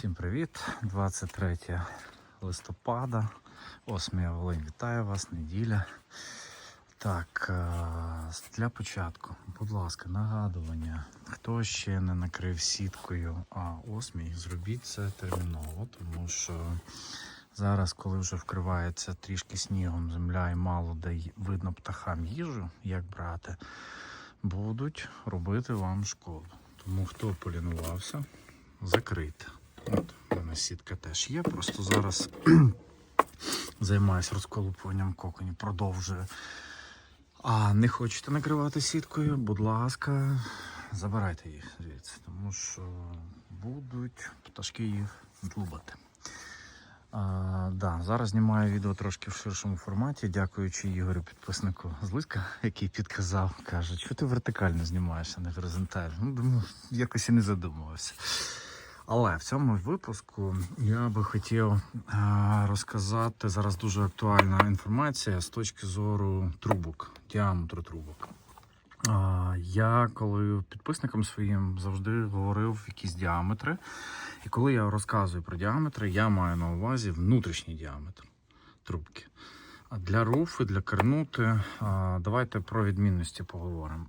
Всім привіт! 23 листопада. Осмія Волинь вітаю вас, неділя. Так, е, для початку, будь ласка, нагадування, хто ще не накрив сіткою а осмій, зробіть це терміново, тому що зараз, коли вже вкривається трішки снігом земля і мало де видно птахам їжу, як брати, будуть робити вам шкоду. Тому хто полінувався, закрийте. У мене сітка теж є. Просто зараз займаюся розколупуванням коконів, продовжую. А не хочете накривати сіткою, будь ласка, забирайте їх звідси, тому що будуть пташки їх дубати. А, да, зараз знімаю відео трошки в ширшому форматі, дякуючи Ігорю, підписнику з Лиска, який підказав, каже, що ти вертикально знімаєш, а не горизонтально. Ну, думаю, якось і не задумувався. Але в цьому випуску я би хотів е, розказати зараз дуже актуальна інформація з точки зору трубок, діаметру трубок. Я коли підписникам своїм завжди говорив якісь діаметри. І коли я розказую про діаметри, я маю на увазі внутрішній діаметр трубки. Для руфи, для кернути, давайте про відмінності поговоримо.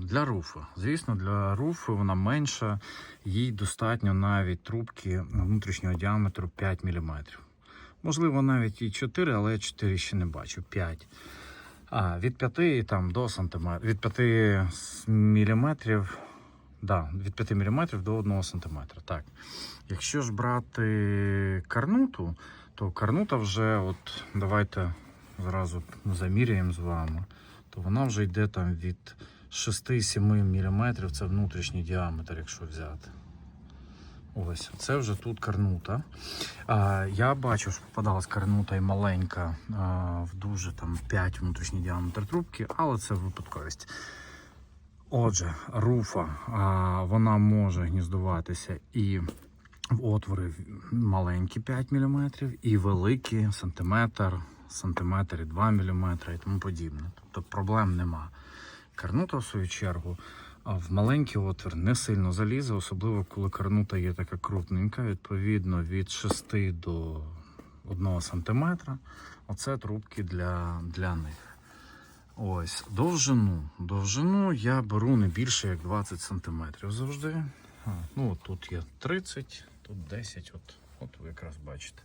Для руфи, звісно, для руфи вона менша, їй достатньо навіть трубки внутрішнього діаметру 5 мм. Можливо, навіть і 4, але я 4 ще не бачу. 5. А, від 5 там, до сантиметрів. Від 5 міліметрів. Да, від 5 мм до 1 см. Так. Якщо ж брати карнуту, то карнута вже, от давайте зразу заміряємо з вами, то вона вже йде там від 6-7 мм, це внутрішній діаметр, якщо взяти. Ось, це вже тут карнута. А, я бачу, що попадалась карнута і маленька а, в дуже там 5 внутрішній діаметр трубки, але це випадковість. Отже, руфа а, вона може гніздуватися і в отвори маленькі 5 мм, і великі сантиметр, сантиметр і 2 мм і тому подібне. Тобто проблем нема. Карнута, в свою чергу, в маленький отвір не сильно залізе, особливо коли карнута є така крупненька, відповідно від 6 до 1 см. Оце трубки для, для них. Ось, довжину. Довжину я беру не більше як 20 см завжди. А, ну, от тут є 30, тут 10, от, от ви якраз бачите.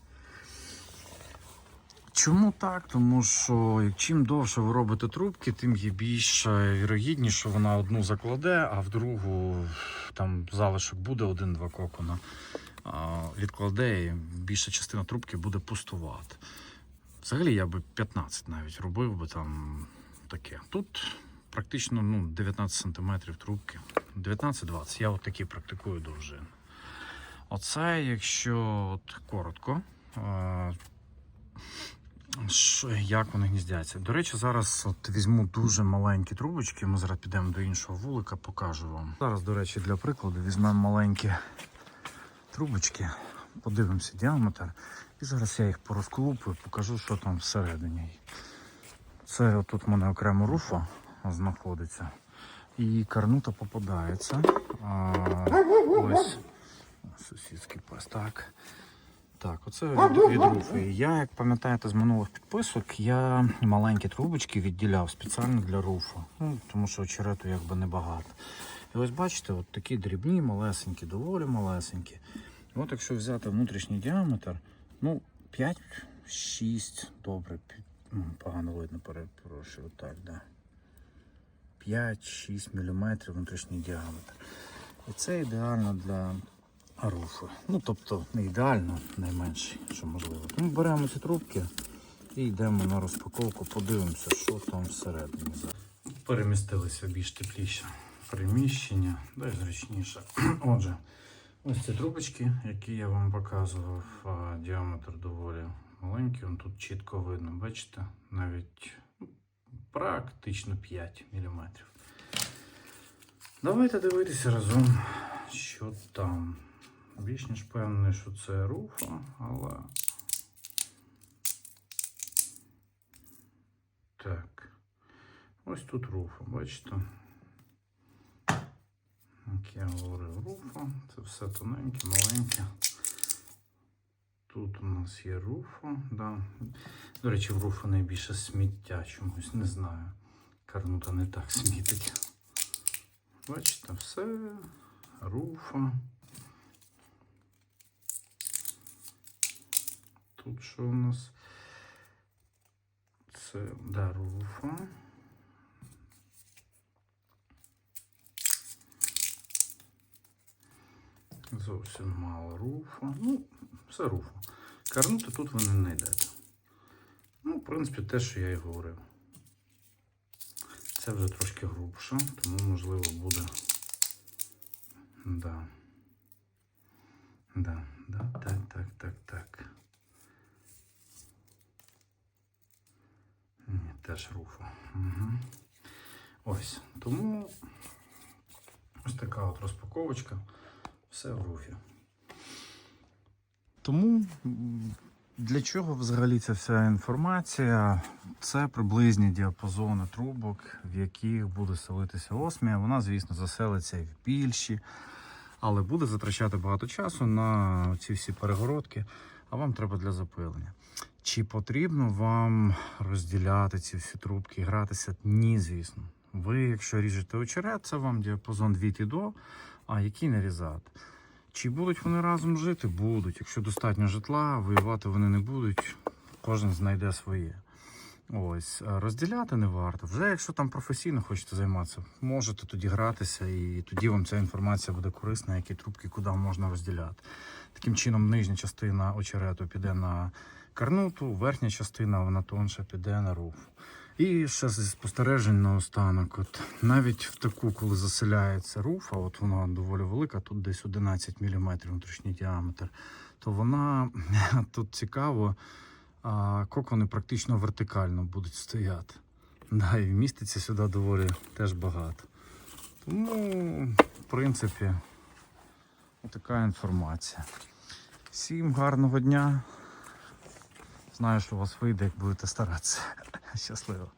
Чому так? Тому що чим довше ви робите трубки, тим є більша вірогідність, що вона одну закладе, а в другу там залишок буде один-два кокона. Відкладе і більша частина трубки буде пустувати. Взагалі я би 15 навіть робив би там таке. Тут практично ну, 19 см трубки. 19-20. Я от такі практикую довжини. Оце, якщо от коротко, е, як вони гніздяться. До речі, зараз от візьму дуже маленькі трубочки. Ми зараз підемо до іншого вулика, покажу вам. Зараз, до речі, для прикладу візьмемо маленькі трубочки, подивимося діаметр. І зараз я їх порозколупую, покажу, що там всередині. Це тут в мене окремо руфа знаходиться. І карнута попадається. А, ось сусідський пес. Так. Так, оце від, руфи. Я, як пам'ятаєте з минулих підписок, я маленькі трубочки відділяв спеціально для руфу. Ну, тому що очерету якби небагато. І ось бачите, от такі дрібні, малесенькі, доволі малесенькі. І от якщо взяти внутрішній діаметр, ну, 5-6, добре, погано видно, перепрошую, так, да. 5-6 мм внутрішній діаметр. І це ідеально для руфи. Ну, тобто не ідеально, найменший, що можливо. Тому беремо ці трубки і йдемо на розпаковку, подивимося, що там всередині. Перемістилися в більш тепліше приміщення, де зручніше. Отже, ось ці трубочки, які я вам показував, діаметр доволі маленький, он тут чітко видно, бачите, навіть ну, практично 5 мм. Давайте дивитися разом, що там. Більш ніж певний, що це руфа, але. Так. Ось тут руфа, бачите? Як я говорив, руфа. Це все тоненьке, маленьке. Тут у нас є руфа. Да. До речі, в руфа найбільше сміття чомусь, не знаю. Карнута не так смітить. Бачите, все, руфа. Тут що у нас? Це да, руфа. Зовсім мало руфа. Ну, все руфа. Карнути тут ви не знайдете. Ну, в принципі, те, що я і говорив. Це вже трошки грубше, тому можливо буде. Да. Да, да, так, так, так, так. Ні, теж руфа. Угу. Ось. Тому ось така от розпаковочка. Все в руфі. Тому для чого взагалі ця вся інформація? Це приблизні діапазони трубок, в яких буде селитися осмія. Вона, звісно, заселиться і в більші, але буде затрачати багато часу на ці всі перегородки, а вам треба для запилення. Чи потрібно вам розділяти ці всі трубки і гратися? Ні, звісно. Ви, якщо ріжете очерет, це вам діапазон від і до, а який нарізати. Чи будуть вони разом жити? Будуть. Якщо достатньо житла, воювати вони не будуть, кожен знайде своє. Ось, розділяти не варто. Вже якщо там професійно хочете займатися, можете тоді гратися, і тоді вам ця інформація буде корисна, які трубки куди можна розділяти. Таким чином, нижня частина очерету піде на карнуту, верхня частина вона тонша піде на руф. І ще зі спостережень на останок. От навіть в таку, коли заселяється руфа, от вона доволі велика, тут десь 11 мм внутрішній діаметр, то вона тут цікаво, а, кокони практично вертикально будуть стояти. Да, і вміститься сюди доволі теж багато. Тому, в принципі, така інформація. Всім гарного дня. Знаю, що у вас вийде, як будете старатися. Щасливо.